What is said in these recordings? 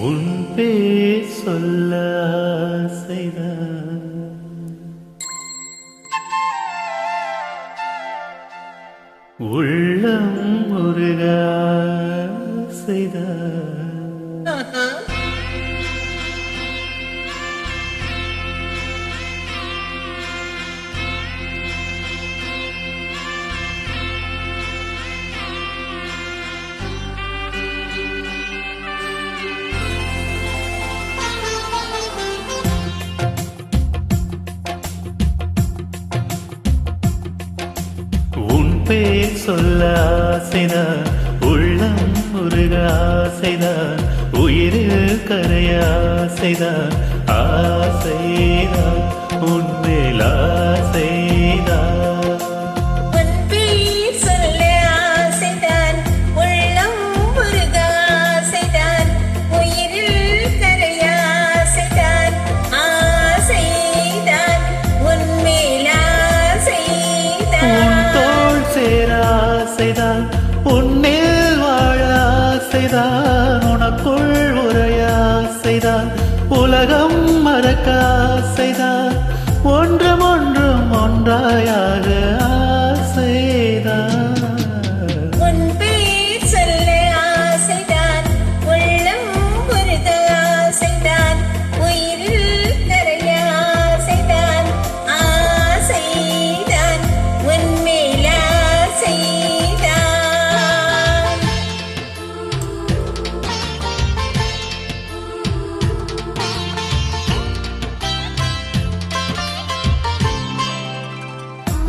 உன் பேர் சொல்ல உள்ளம் முருகா செய்தார் பேர் சொல்ல ஆசைதான் உள்ளம் முருக ஆசைதான் உயிரில் கரைய ஆசைதான் ஆசைதான் உன் ஆசை ஆசைதான். உன்னில் வாழ ஆசைதான். உனக்குள் உரைய ஆசைதான். உலகம் மறக்க ஆசைதான். ஒன்றும் ஒன்றும் ஒன்றாயாக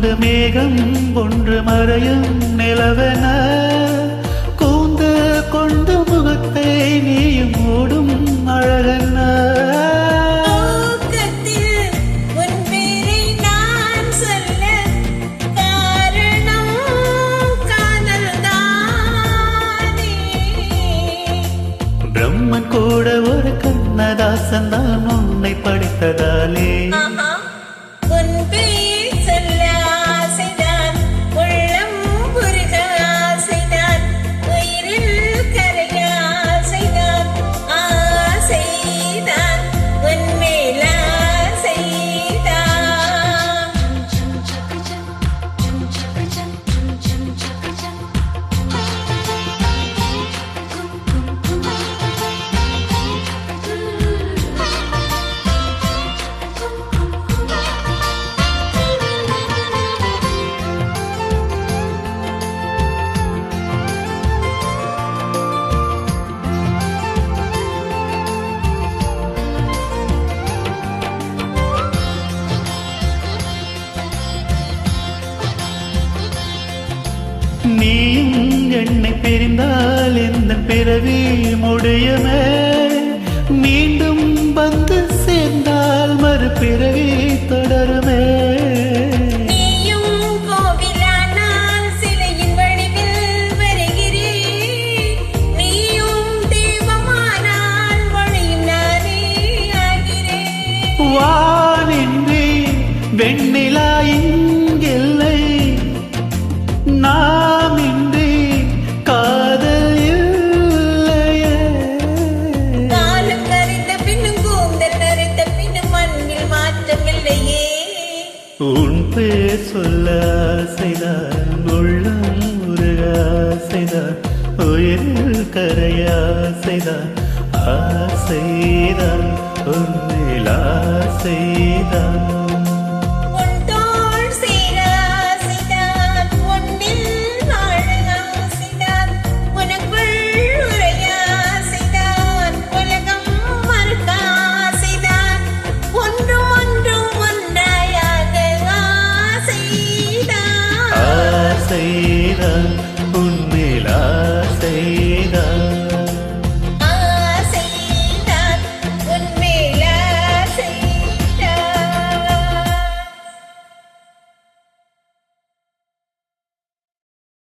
கொண்டு மேகம் ஒன்று மறையும் நிலவென. கூந்து கொண்டு முகத்தை நீயும் மூடும் அழகென்ன பிரம்மன் கூட ஒரு கண்ணதாசன் தான் உன்னை படித்ததாலே. என்னை பிரிந்தால் எந்த பிறவி முடியுமே? மீண்டும் வந்து சேர்ந்தால் மறுபிறவி தொடருமே? நீயும் உன் பேர் சொல்ல ஆசைதான் உள்ளம் உருக ஆசைதான் உயிரில் கரைய ஆசைதான் ஆசைதான் உன்னில் ஆசைதான். செய்த உன்னிலா